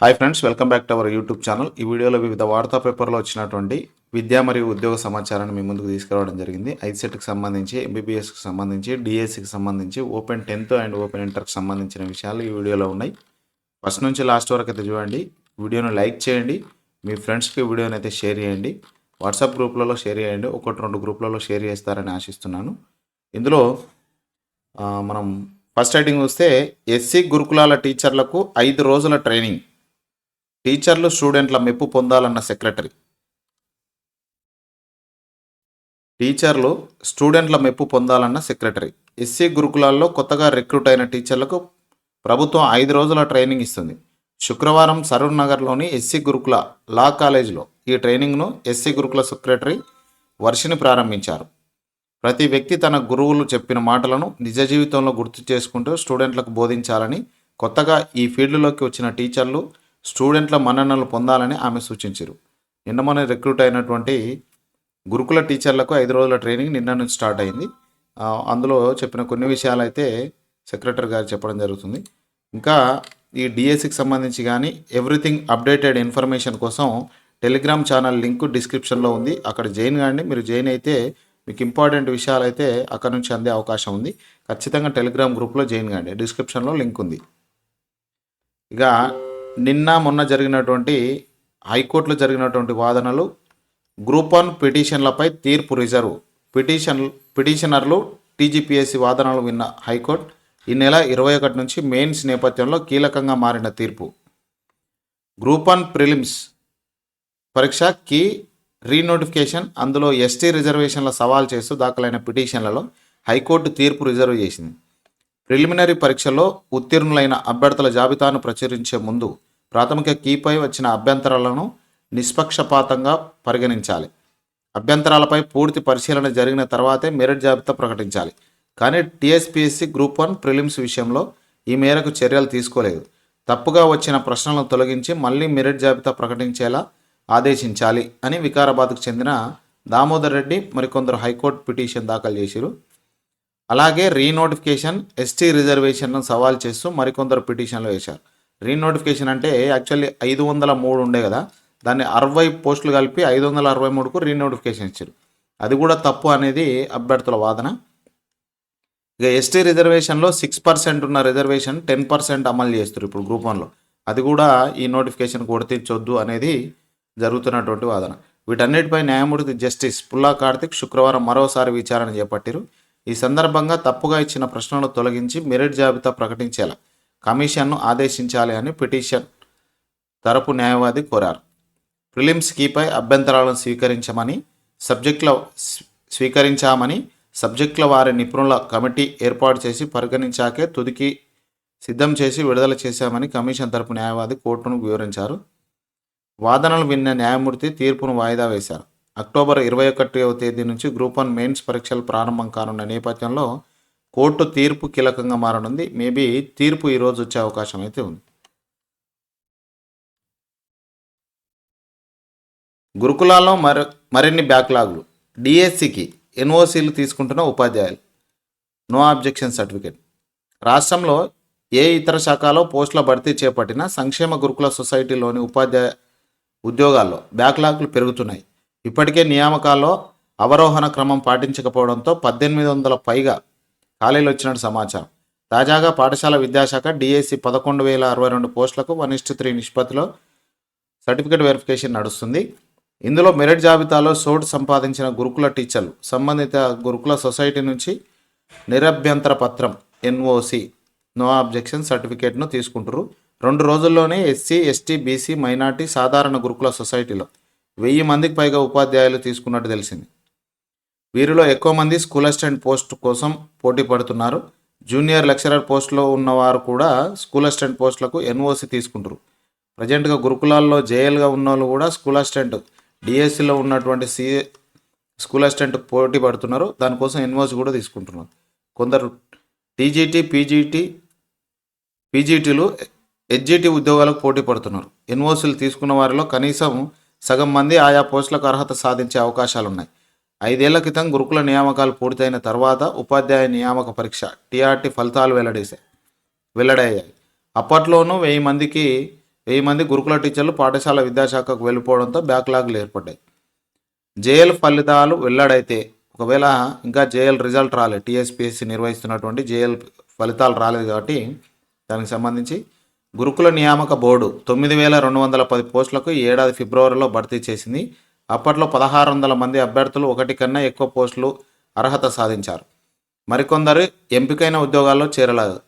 Hi friends welcome back to our YouTube channel. ఈ వీడియోలో వివిధ వార్తా పేపర్లో వచ్చినటువంటి విద్యా మరియు ఉద్యోగ సమాచారాన్ని మీ ముందుకు తీసుకురావడం జరిగింది. ఐసెట్కి సంబంధించి ఎంబీబీఎస్కి సంబంధించి డిఎస్సికి సంబంధించి ఓపెన్ టెన్త్ అండ్ ఓపెన్ ఇంటర్కి సంబంధించిన విషయాలు ఈ వీడియోలో ఉన్నాయి. ఫస్ట్ నుంచి లాస్ట్ వరకు అయితే చూడండి వీడియోను లైక్ చేయండి మీ ఫ్రెండ్స్కి వీడియోని అయితే షేర్ చేయండి వాట్సాప్ గ్రూప్లలో షేర్ చేయండి ఒకటి రెండు గ్రూప్లలో షేర్ చేస్తారని ఆశిస్తున్నాను. ఇందులో మనం ఫస్ట్ రైటింగ్ వస్తే ఎస్సీ గురుకులాల టీచర్లకు ఐదు రోజుల ట్రైనింగ్. టీచర్లు స్టూడెంట్ల మెప్పు పొందాలన్న సెక్రటరీ. టీచర్లు స్టూడెంట్ల మెప్పు పొందాలన్న సెక్రటరీ. ఎస్సీ గురుకులాల్లో కొత్తగా రిక్రూట్ అయిన టీచర్లకు ప్రభుత్వం ఐదు రోజుల ట్రైనింగ్ ఇస్తుంది. శుక్రవారం సరూర్ నగర్లోని ఎస్సీ గురుకుల లా కాలేజీలో ఈ ట్రైనింగ్ను ఎస్సీ గురుకుల సెక్రటరీ వర్షిని ప్రారంభించారు. ప్రతి వ్యక్తి తన గురువులు చెప్పిన మాటలను నిజ జీవితంలో గుర్తు చేసుకుంటూ స్టూడెంట్లకు బోధించాలని కొత్తగా ఈ ఫీల్డ్లోకి వచ్చిన టీచర్లు స్టూడెంట్ల మన్ననలు పొందాలని ఆమె సూచించారు. నిన్న మొన్న రిక్రూట్ అయినటువంటి గురుకుల టీచర్లకు ఐదు రోజుల ట్రైనింగ్ నిన్న నుంచి స్టార్ట్ అయింది. అందులో చెప్పిన కొన్ని విషయాలు అయితే సెక్రటరీ గారు చెప్పడం జరుగుతుంది. ఇంకా ఈ డిఎస్సికి సంబంధించి కానీ ఎవ్రీథింగ్ అప్డేటెడ్ ఇన్ఫర్మేషన్ కోసం టెలిగ్రామ్ ఛానల్ లింక్ డిస్క్రిప్షన్లో ఉంది. అక్కడ జాయిన్ కాండి. మీరు జాయిన్ అయితే మీకు ఇంపార్టెంట్ విషయాలు అయితే అక్కడ నుంచి అందే అవకాశం ఉంది. ఖచ్చితంగా టెలిగ్రామ్ గ్రూప్లో జాయిన్ కాండి. డిస్క్రిప్షన్లో లింక్ ఉంది. ఇక నిన్న మొన్న జరిగినటువంటి హైకోర్టులో జరిగినటువంటి వాదనలు గ్రూప్ వన్ పిటిషన్లపై తీర్పు రిజర్వ్. పిటిషన్ పిటిషనర్లు టీజీపీఎస్సీ వాదనలు విన్న హైకోర్టు ఈ నెల ఇరవై ఒకటి నుంచి మెయిన్స్ నేపథ్యంలో కీలకంగా మారిన తీర్పు. గ్రూప్ వన్ ప్రిలిమ్స్ పరీక్ష కీ రీనోటిఫికేషన్ అందులో ఎస్టీ రిజర్వేషన్ల సవాల్ చేస్తూ దాఖలైన పిటిషన్లలో హైకోర్టు తీర్పు రిజర్వ్ చేసింది. ప్రిలిమినరీ పరీక్షలో ఉత్తీర్ణులైన అభ్యర్థుల జాబితాను ప్రచురించే ముందు ప్రాథమిక కీపై వచ్చిన అభ్యంతరాలను నిష్పక్షపాతంగా పరిగణించాలి. అభ్యంతరాలపై పూర్తి పరిశీలన జరిగిన తర్వాతే మెరిట్ జాబితా ప్రకటించాలి. కానీ టీఎస్పీఎస్సీ గ్రూప్ వన్ ప్రిలిమ్స్ విషయంలో ఈ మేరకు చర్యలు తీసుకోలేదు. తప్పుగా వచ్చిన ప్రశ్నలను తొలగించి మళ్ళీ మెరిట్ జాబితా ప్రకటించేలా ఆదేశించాలి అని వికారాబాద్కు చెందిన దామోదర్ రెడ్డి మరికొందరు హైకోర్టు పిటిషన్ దాఖలు చేశారు. అలాగే రీనోటిఫికేషన్ ఎస్టీ రిజర్వేషన్ను సవాల్ చేస్తూ మరికొందరు పిటిషన్లు వేశారు. రీనోటిఫికేషన్ అంటే యాక్చువల్లీ ఐదు వందల మూడు ఉండే కదా దాన్ని అరవై పోస్టులు కలిపి ఐదు వందల అరవై మూడుకు రీనోటిఫికేషన్ ఇచ్చారు. అది కూడా తప్పు అనేది అభ్యర్థుల వాదన. ఇక ఎస్టీ రిజర్వేషన్లో సిక్స్ పర్సెంట్ ఉన్న రిజర్వేషన్ టెన్ పర్సెంట్ అమలు చేస్తారు ఇప్పుడు గ్రూప్ వన్లో అది కూడా ఈ నోటిఫికేషన్ వర్తించొద్దు అనేది జరుగుతున్నటువంటి వాదన. వీటన్నిటిపై న్యాయమూర్తి జస్టిస్ పుల్లా కార్తిక్ శుక్రవారం మరోసారి విచారణ చేపట్టారు. ఈ సందర్భంగా తప్పుగా ఇచ్చిన ప్రశ్నలు తొలగించి మెరిట్ జాబితా ప్రకటించేలా కమిషన్ను ఆదేశించాలి అని పిటిషన్ తరపు న్యాయవాది కోరారు. ప్రిలిమ్స్ కీపై అభ్యంతరాలను స్వీకరించమని సబ్జెక్టుల స్వీకరించామని సబ్జెక్టుల వారి నిపుణుల కమిటీ ఏర్పాటు చేసి పరిగణించాకే తుదికి సిద్ధం చేసి విడుదల చేశామని కమిషన్ తరపు న్యాయవాది కోర్టును వివరించారు. వాదనలు విన్న న్యాయమూర్తి తీర్పును వాయిదా వేశారు. అక్టోబర్ ఇరవై ఒకటవ తేదీ నుంచి గ్రూప్ వన్ మెయిన్స్ పరీక్షలు ప్రారంభం కానున్న నేపథ్యంలో కోర్టు తీర్పు కీలకంగా మారనుంది. మేబీ తీర్పు ఈరోజు వచ్చే అవకాశం అయితే ఉంది. గురుకులాల్లో మరి మరిన్ని బ్యాక్లాగ్లు. డిఎస్సికి ఎన్ఓసీలు తీసుకుంటున్న ఉపాధ్యాయులు. No objection certificate. రాష్ట్రంలో ఏ ఇతర శాఖలో పోస్టుల భర్తీ చేపట్టిన సంక్షేమ గురుకుల సొసైటీలోని ఉపాధ్యాయ ఉద్యోగాల్లో బ్యాక్లాగ్లు పెరుగుతున్నాయి. ఇప్పటికే నియామకాల్లో అవరోహణ క్రమం పాటించకపోవడంతో పద్దెనిమిది వందల పైగా ఖాళీలు వచ్చినట్టు సమాచారం. తాజాగా పాఠశాల విద్యాశాఖ డిఎస్సి పదకొండు వేల అరవై రెండు పోస్టులకు వన్ ఇస్టు త్రీ నిష్పత్తిలో సర్టిఫికేట్ వెరిఫికేషన్ నడుస్తుంది. ఇందులో మెరిట్ జాబితాలో సోటు సంపాదించిన గురుకుల టీచర్లు సంబంధిత గురుకుల సొసైటీ నుంచి నిరభ్యంతర పత్రం ఎన్ఓసి నో అబ్జెక్షన్ సర్టిఫికేట్ను తీసుకుంటారు రెండు రోజుల్లోనే ఎస్సీ ఎస్టీ బీసీ మైనార్టీ సాధారణ గురుకుల సొసైటీలో వెయ్యి మందికి పైగా ఉపాధ్యాయులు తీసుకున్నట్టు తెలిసింది. వీరిలో ఎక్కువ మంది స్కూల్ అసిస్టెంట్ పోస్ట్ కోసం పోటీ పడుతున్నారు. జూనియర్ లెక్చరర్ పోస్టులో ఉన్నవారు కూడా స్కూల్ అసిస్టెంట్ పోస్టులకు ఎన్ఓసి తీసుకుంటారు. ప్రజెంట్గా గురుకులాల్లో జేఎల్గా ఉన్న వాళ్ళు కూడా స్కూల్ అసిస్టెంట్ డిఎస్సిలో ఉన్నటువంటి సి స్కూల్ అసిస్టెంట్ పోటీ పడుతున్నారు. దానికోసం ఎన్ఓసి కూడా తీసుకుంటున్నారు. కొందరు టీజీటీ పీజీటీ పీజీటీలు హెచ్జీటీ ఉద్యోగాలకు పోటీ పడుతున్నారు. ఎన్ఓసీలు తీసుకున్న వారిలో కనీసం సగం మంది ఆయా పోస్టులకు అర్హత సాధించే అవకాశాలు ఉన్నాయి ఐదేళ్ళ క్రితం గురుకుల నియామకాలు పూర్తయిన తర్వాత ఉపాధ్యాయ నియామక పరీక్ష టీఆర్టీ ఫలితాలు వెల్లడేశాయి వెల్లడయ్యాయి. అప్పట్లోనూ వెయ్యి మందికి వెయ్యి మంది గురుకుల టీచర్లు పాఠశాల విద్యాశాఖకు వెళ్ళిపోవడంతో బ్యాక్లాగ్లు ఏర్పడ్డాయి. జేఎల్ ఫలితాలు వెల్లడైతే ఒకవేళ ఇంకా జేఎల్ రిజల్ట్ రాలేదు టీఎస్పీఎస్సీ నిర్వహిస్తున్నటువంటి జేఎల్ ఫలితాలు రాలేదు కాబట్టి దానికి సంబంధించి గురుకుల నియామక బోర్డు తొమ్మిది వేల రెండు వందల పది పోస్టులకు ఈ ఏడాది ఫిబ్రవరిలో భర్తీ చేసింది అప్పట్లో పదహారు వందల మంది అభ్యర్థులు ఒకటి కన్నా ఎక్కువ పోస్టులు అర్హత సాధించారు. మరికొందరు ఎంపికైన ఉద్యోగాల్లో చేరలేదు.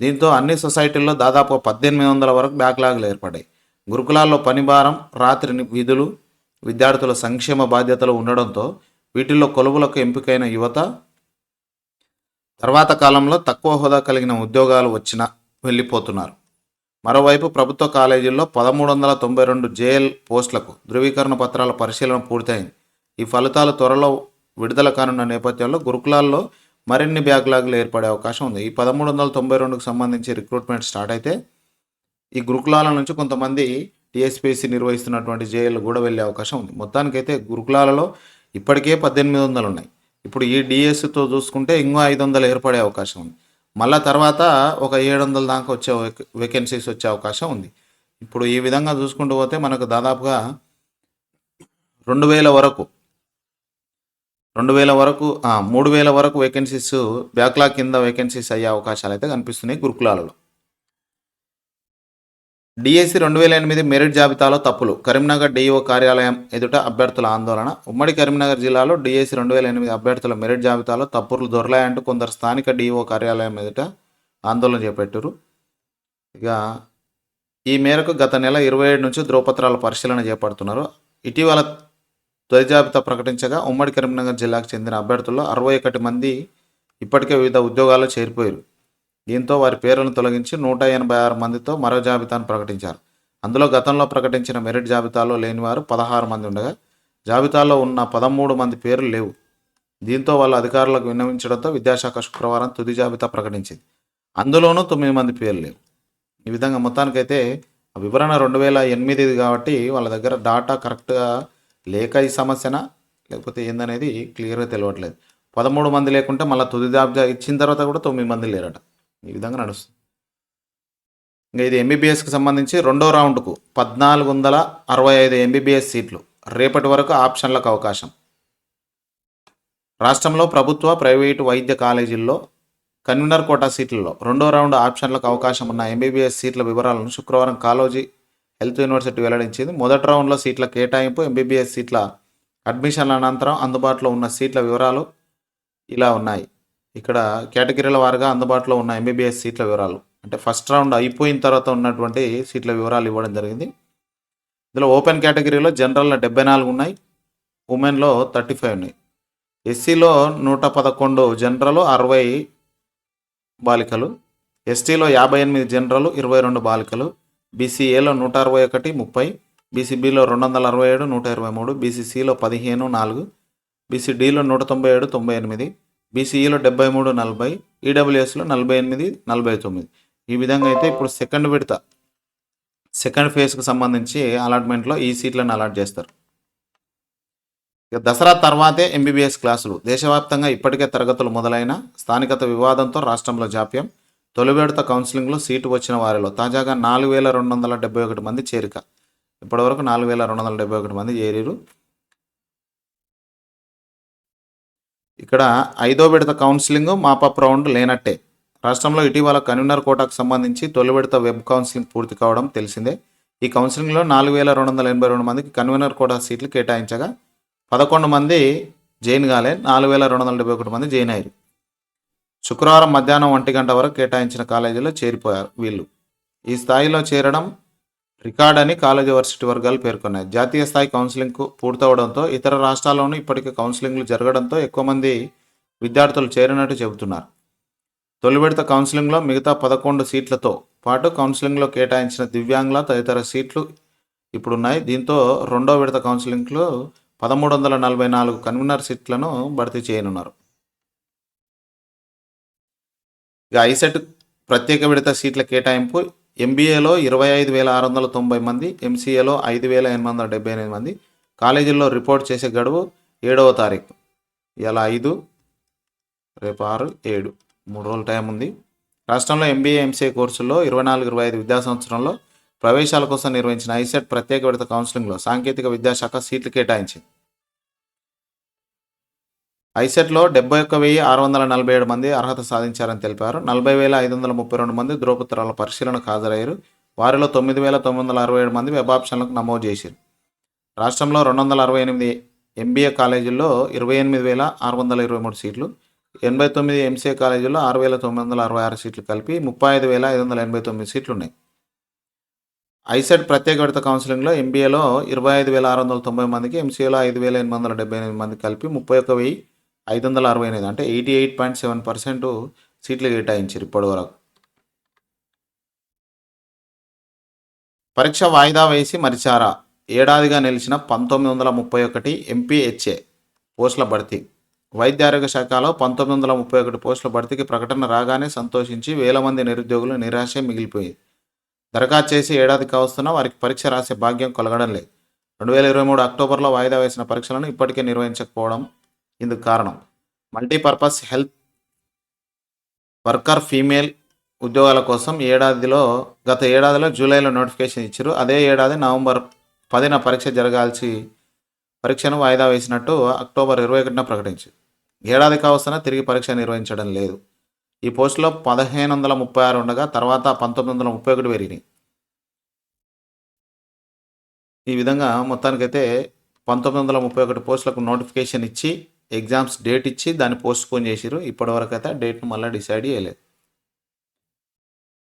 దీంతో అన్ని సొసైటీల్లో దాదాపు పద్దెనిమిది వందల వరకు బ్యాక్లాగ్లు ఏర్పడ్డాయి. గురుకులాల్లో పనిభారం రాత్రి విధులు విద్యార్థుల సంక్షేమ బాధ్యతలు ఉండడంతో వీటిల్లో కొలువులకు ఎంపికైన యువత తర్వాత కాలంలో తక్కువ హోదా కలిగిన ఉద్యోగాలు వచ్చినా వెళ్ళిపోతున్నారు. మరోవైపు ప్రభుత్వ కాలేజీల్లో పదమూడు వందల తొంభై రెండు జేఎల్ పోస్టులకు ధృవీకరణ పత్రాల పరిశీలన పూర్తయింది. ఈ ఫలితాలు త్వరలో విడుదల కానున్న నేపథ్యంలో గురుకులాల్లో మరిన్ని బ్యాక్లాగ్లు ఏర్పడే అవకాశం ఉంది. ఈ పదమూడు వందల తొంభై రెండుకు సంబంధించి రిక్రూట్మెంట్ స్టార్ట్ అయితే ఈ గురుకులాల నుంచి కొంతమంది టీఎస్పీసీ నిర్వహిస్తున్నటువంటి జేఏలు కూడా వెళ్ళే అవకాశం ఉంది. మొత్తానికైతే గురుకులాలలో ఇప్పటికే పద్దెనిమిది వందలు ఉన్నాయి. ఇప్పుడు ఈ డిఎస్తో చూసుకుంటే ఇంకో ఐదు వందలు ఏర్పడే అవకాశం ఉంది. మళ్ళా తర్వాత ఒక ఏడు వందల దాకా వచ్చే వేకెన్సీస్ వచ్చే అవకాశం ఉంది. ఇప్పుడు ఈ విధంగా చూసుకుంటూ పోతే మనకు దాదాపుగా రెండు వేల వరకు రెండు వేల వరకు మూడు వేల వరకు వేకెన్సీస్ బ్యాక్లాగ్ కింద వేకెన్సీస్ అయ్యే అవకాశాలు అయితే కనిపిస్తున్నాయి గురుకులాలలో. డిఎస్సి రెండు వేల ఎనిమిది మెరిట్ జాబితాలో తప్పులు. కరీంనగర్ డిఈఓ కార్యాలయం ఎదుట అభ్యర్థుల ఆందోళన. ఉమ్మడి కరీంనగర్ జిల్లాలో డిఎస్సి రెండు వేల ఎనిమిది అభ్యర్థుల మెరిట్ జాబితాలో తప్పులు దొరలాయంటూ కొందరు స్థానిక డిఈఓ కార్యాలయం ఎదుట ఆందోళన చేపట్టారు. ఇక ఈ మేరకు గత నెల ఇరవై ఏడు నుంచి ధ్రువపత్రాల పరిశీలన చేపడుతున్నారు. ఇటీవల తొలి జాబితా ప్రకటించగా ఉమ్మడి కరీంనగర్ జిల్లాకు చెందిన అభ్యర్థుల్లో అరవై ఒకటి మంది ఇప్పటికే వివిధ ఉద్యోగాల్లో చేరిపోయారు. దీంతో వారి పేర్లను తొలగించి నూట ఎనభై ఆరు మందితో మరో జాబితాను ప్రకటించారు. అందులో గతంలో ప్రకటించిన మెరిట్ జాబితాలో లేనివారు పదహారు మంది ఉండగా జాబితాలో ఉన్న పదమూడు మంది పేర్లు లేవు. దీంతో వాళ్ళ అధికారులకు విన్నవించడంతో విద్యాశాఖ శుక్రవారం తుది జాబితా ప్రకటించింది. అందులోనూ తొమ్మిది మంది పేర్లు లేవు. ఈ విధంగా మొత్తానికైతే ఆ వివరణ రెండు వేల ఎనిమిదిది కాబట్టి వాళ్ళ దగ్గర డాటా కరెక్ట్గా లేక ఈ సమస్యనా? లేకపోతే ఏందనేది క్లియర్గా తెలియట్లేదు పదమూడు మంది లేకుంటే మళ్ళీ తుది జాబితా ఇచ్చిన తర్వాత కూడా తొమ్మిది మంది లేరట. ఈ విధంగా నడుస్తుంది. ఇంకా ఇది ఎంబీబీఎస్కి సంబంధించి రెండో రౌండ్కు పద్నాలుగు వందల అరవై ఐదు ఎంబీబీఎస్ సీట్లు. రేపటి వరకు ఆప్షన్లకు అవకాశం. రాష్ట్రంలో ప్రభుత్వ ప్రైవేటు వైద్య కాలేజీల్లో కన్వీనర్ కోటా సీట్లలో రెండో రౌండ్ ఆప్షన్లకు అవకాశం ఉన్న ఎంబీబీఎస్ సీట్ల వివరాలను శుక్రవారం కాలోజీ హెల్త్ యూనివర్సిటీ వెల్లడించింది. మొదటి రౌండ్లో సీట్ల కేటాయింపు ఎంబీబీఎస్ సీట్ల అడ్మిషన్ల అనంతరం అందుబాటులో ఉన్న సీట్ల వివరాలు ఇలా ఉన్నాయి. ఇక్కడ కేటగిరీల వారుగా అందుబాటులో ఉన్న ఎంబీబీఎస్ సీట్ల వివరాలు. అంటే ఫస్ట్ రౌండ్ అయిపోయిన తర్వాత ఉన్నటువంటి సీట్ల వివరాలు ఇవ్వడం జరిగింది. ఇందులో ఓపెన్ కేటగిరీలో జనరల్లో డెబ్బై నాలుగు ఉన్నాయి. ఉమెన్లో థర్టీ ఫైవ్ ఉన్నాయి. ఎస్సీలో నూట పదకొండు జనరల్ అరవై బాలికలు. ఎస్టీలో యాభై ఎనిమిది జనరల్ ఇరవై రెండు బాలికలు. బీసీఏలో నూట అరవై ఒకటి ముప్పై. బీసీబీలో రెండు వందల అరవై ఏడు నూట ఇరవై మూడు. బీసీసీలో పదిహేను నాలుగు. బీసీడీలో నూట తొంభై ఏడు తొంభై ఎనిమిది. బీసీఈలో డెబ్బై మూడు నలభై ఈడబ్ల్యూఎస్లో నలభై ఎనిమిది నలభై తొమ్మిది. ఈ విధంగా అయితే ఇప్పుడు సెకండ్ విడత సెకండ్ ఫేజ్కి సంబంధించి అలాట్మెంట్లో ఈ సీట్లను అలాట్ చేస్తారు. ఇక దసరా తర్వాతే ఎంబీబీఎస్ క్లాసులు. దేశవ్యాప్తంగా ఇప్పటికే తరగతులు మొదలైన స్థానికత వివాదంతో రాష్ట్రంలో జాప్యం. తొలి విడత కౌన్సిలింగ్లో సీటు వచ్చిన వారిలో తాజాగా నాలుగు వేల రెండు వందల డెబ్బై ఒకటి మంది చేరిక. ఇప్పటివరకు నాలుగు వేల రెండు వందల డెబ్బై ఒకటి మంది చేరిరు ఇక్కడ ఐదో విడత కౌన్సిలింగ్ మాపప్ రౌండ్ లేనట్టే. రాష్ట్రంలో ఇటీవల కన్వీనర్ కోటాకు సంబంధించి తొలి విడత వెబ్ కౌన్సిలింగ్ పూర్తి కావడం తెలిసిందే. ఈ కౌన్సిలింగ్లో నాలుగు వేల రెండు వందల ఎనభై రెండు మందికి కన్వీనర్ కోటా సీట్లు కేటాయించగా పదకొండు మంది జైన్ కాలే నాలుగు వేల రెండు వందల డెబ్బై ఒకటి మంది జైన్ అయ్యారు. శుక్రవారం మధ్యాహ్నం ఒంటి గంట వరకు కేటాయించిన కాలేజీలో చేరిపోయారు వీళ్ళు. ఈ స్థాయిలో చేరడం రికార్డ్ అని కాలేజీ వర్సిటీ వర్గాలు పేర్కొన్నాయి. జాతీయ స్థాయి కౌన్సిలింగ్కు పూర్తవడంతో ఇతర రాష్ట్రాల్లోనూ ఇప్పటికే కౌన్సిలింగ్లు జరగడంతో ఎక్కువ మంది విద్యార్థులు చేరినట్టు చెబుతున్నారు. తొలి విడత కౌన్సిలింగ్లో మిగతా పదకొండు సీట్లతో పాటు కౌన్సిలింగ్లో కేటాయించిన దివ్యాంగుల తదితర సీట్లు ఇప్పుడున్నాయి. దీంతో రెండో విడత కౌన్సిలింగ్లో పదమూడు వందల నలభై నాలుగు కన్వీనర్ సీట్లను భర్తీ చేయనున్నారు. ఇక ఐసెట్ ప్రత్యేక విడత సీట్ల కేటాయింపు ఎంబీఏలో ఇరవై ఐదు వేల ఆరు వందల తొంభై మంది ఎంసీఏలో ఐదు వేల ఎనిమిది వందల డెబ్బై ఎనిమిది మంది. కాలేజీల్లో రిపోర్ట్ చేసే గడువు ఏడవ తారీఖు. ఇలా ఐదు రేపు ఆరు ఏడు. మూడు రోజుల టైం ఉంది. రాష్ట్రంలో ఎంబీఏ ఎంసీఏ కోర్సుల్లో ఇరవై నాలుగు ఇరవై ఐదు విద్యా సంవత్సరంలో ప్రవేశాల కోసం నిర్వహించిన ఐసెట్ ప్రత్యేక విడత కౌన్సిలింగ్లో సాంకేతిక విద్యాశాఖ సీట్లు కేటాయించింది. ఐసెట్లో డెబ్బై ఒక్క వెయ్యి ఆరు వందల నలభై ఏడు మంది అర్హత సాధించారని తెలిపారు. నలభై వేల ఐదు వందల ముప్పై రెండు మంది ధ్రువపత్రాల పరిశీలనకు హాజరయ్యారు. వారిలో తొమ్మిది వేల తొమ్మిది వందల అరవై ఏడు మంది వెబ్ ఆప్షన్లకు నమోదు చేశారు. రాష్ట్రంలో రెండు వందల అరవై ఎనిమిది ఎంబీఏ కాలేజీల్లో ఇరవై ఎనిమిది వేల ఆరు వందల ఇరవై మూడు సీట్లు ఎనభై తొమ్మిది ఎంసీఏ కాలేజీల్లో ఆరు వేల తొమ్మిది వందల అరవై ఆరు సీట్లు కలిపి ముప్పై ఐదు వేల ఐదు వందల ఎనభై తొమ్మిది సీట్లు ఉన్నాయి. ఐసెట్ ప్రత్యేక విడత కౌన్సిలింగ్లో ఎంబీఏలో ఇరవై ఐదు వేల ఆరు వందల తొంభై మందికి ఎంసీఏలో ఐదు వేల ఎనిమిది వందల డెబ్బై ఎనిమిది మంది కలిపి ముప్పై ఒక్క వెయ్యి ఐదు వందల అరవై ఎనిమిది అంటే eighty eight point seven percent సీట్లు కేటాయించారు ఇప్పటి వరకు. పరీక్ష వాయిదా వేసి మరిచారా? ఏడాదిగా నిలిచిన పంతొమ్మిది వందల ముప్పై ఒకటి ఎంపీహెచ్ఏ పోస్టుల భర్తీ. వైద్య ఆరోగ్య శాఖలో పంతొమ్మిది వందల ముప్పై ఒకటి పోస్టుల భర్తీకి ప్రకటన రాగానే సంతోషించి వేల మంది నిరుద్యోగులు నిరాశ మిగిలిపోయింది దరఖాస్తు చేసి ఏడాది కావస్తున్నా వారికి పరీక్ష రాసే భాగ్యం కలగడం లేదు. రెండు వేల ఇరవై మూడు అక్టోబర్లో వాయిదా వేసిన పరీక్షలను ఇప్పటికే నిర్వహించకపోవడం ఇందుకు కారణం. మల్టీపర్పస్ హెల్త్ వర్కర్ ఫీమేల్ ఉద్యోగాల కోసం ఏడాదిలో గత ఏడాదిలో జూలైలో నోటిఫికేషన్ ఇచ్చారు అదే ఏడాది నవంబర్ పదిన పరీక్ష జరగాల్సి పరీక్షను వాయిదా వేసినట్టు అక్టోబర్ ఇరవై ఒకటిన ప్రకటించింది. ఏడాది కావస్తున్న తిరిగి పరీక్ష నిర్వహించడం లేదు. ఈ పోస్టులో పదిహేను వందల ముప్పై ఆరు ఉండగా తర్వాత పంతొమ్మిది వందల ముప్పై ఒకటి పెరిగినాయి. ఈ విధంగా మొత్తానికైతే పంతొమ్మిది వందల ముప్పై ఒకటి పోస్టులకు నోటిఫికేషన్ ఇచ్చి ఎగ్జామ్స్ డేట్ ఇచ్చి దాన్ని పోస్ట్పోన్ చేసిరు ఇప్పటివరకు అయితే డేట్ను మళ్ళీ డిసైడ్ చేయలేదు.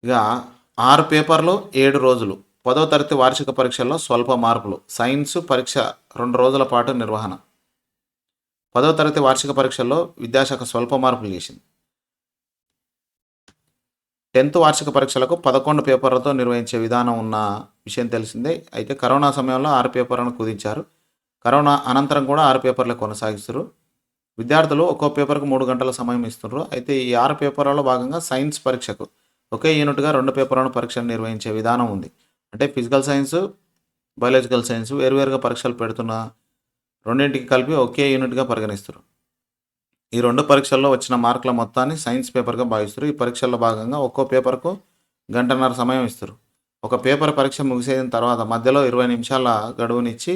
ఇక ఆరు పేపర్లు ఏడు రోజులు. పదో తరగతి వార్షిక పరీక్షల్లో స్వల్ప మార్పులు సైన్స్ పరీక్ష రెండు రోజుల పాటు నిర్వహణ. పదో తరగతి వార్షిక పరీక్షల్లో విద్యాశాఖ స్వల్ప మార్పులు చేసింది. టెన్త్ వార్షిక పరీక్షలకు పదకొండు పేపర్లతో నిర్వహించే విధానం ఉన్న విషయం తెలిసిందే. అయితే కరోనా సమయంలో ఆరు పేపర్లను కుదించారు. కరోనా అనంతరం కూడా ఆరు పేపర్లు కొనసాగిస్తారు విద్యార్థులు ఒక్కో పేపర్కు మూడు గంటల సమయం ఇస్తున్నారు అయితే ఈ ఆరు పేపర్లలో భాగంగా సైన్స్ పరీక్షకు ఒకే యూనిట్గా రెండు పేపర్లను పరీక్షలు నిర్వహించే విధానం ఉంది. అంటే ఫిజికల్ సైన్స్ బయాలజికల్ సైన్స్ వేరువేరుగా పరీక్షలు పెడుతున్న రెండింటికి కలిపి ఒకే యూనిట్గా పరిగణిస్తారు ఈ రెండు పరీక్షల్లో వచ్చిన మార్కుల మొత్తాన్ని సైన్స్ పేపర్గా భావిస్తారు ఈ పరీక్షల్లో భాగంగా ఒక్కో పేపర్కు గంటన్నర సమయం ఇస్తారు ఒక పేపర్ పరీక్ష ముగిసిన తర్వాత మధ్యలో ఇరవై నిమిషాల గడువునిచ్చి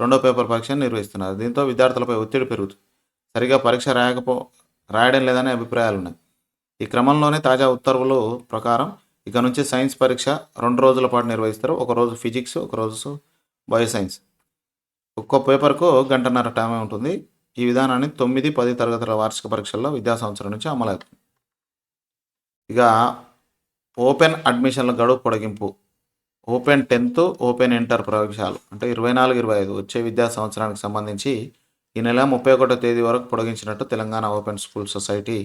రెండో పేపర్ పరీక్షను నిర్వహిస్తున్నారు. దీంతో విద్యార్థులపై ఒత్తిడి పెరుగుతుంది సరిగా పరీక్ష రాయకపో రాయడం లేదనే అభిప్రాయాలు ఉన్నాయి ఈ క్రమంలోనే తాజా ఉత్తర్వులు ప్రకారం ఇక నుంచి సైన్స్ పరీక్ష రెండు రోజుల పాటు నిర్వహిస్తారు. ఒక రోజు ఫిజిక్స్ ఒక రోజు బయో సైన్స్ ఒక్కో పేపర్కు గంటన్నర టైం ఉంటుంది. ఈ విధానాన్ని తొమ్మిది పది తరగతుల వార్షిక పరీక్షల్లో విద్యా సంవత్సరం నుంచి అమలవుతుంది. ఇక ఓపెన్ అడ్మిషన్ల గడువు పొడిగింపు. ఓపెన్ టెన్త్ ఓపెన్ ఇంటర్ ప్రవేశాలు అంటే ఇరవై నాలుగు ఇరవై ఐదు వచ్చే విద్యా సంవత్సరానికి సంబంధించి ఈ నెల ముప్పై ఒకటో తేదీ వరకు పొడిగించినట్టు Telangana open school society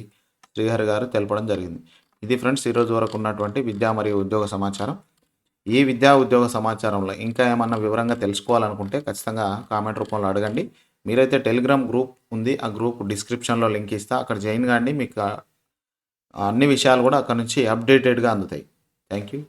Srihari గారు తెలపడం జరిగింది. ఇది ఫ్రెండ్స్ ఈరోజు వరకు ఉన్నటువంటి విద్యా మరియు ఉద్యోగ సమాచారం. ఈ విద్యా ఉద్యోగ సమాచారంలో ఇంకా ఏమన్నా వివరంగా తెలుసుకోవాలనుకుంటే ఖచ్చితంగా కామెంట్ రూపంలో అడగండి. మీరైతే టెలిగ్రామ్ గ్రూప్ ఉంది. ఆ గ్రూప్ డిస్క్రిప్షన్లో లింక్ ఇస్తా. అక్కడ జాయిన్ కాండి. మీకు అన్ని విషయాలు కూడా అక్కడ నుంచి అప్డేటెడ్గా అందుతాయి. Thank you.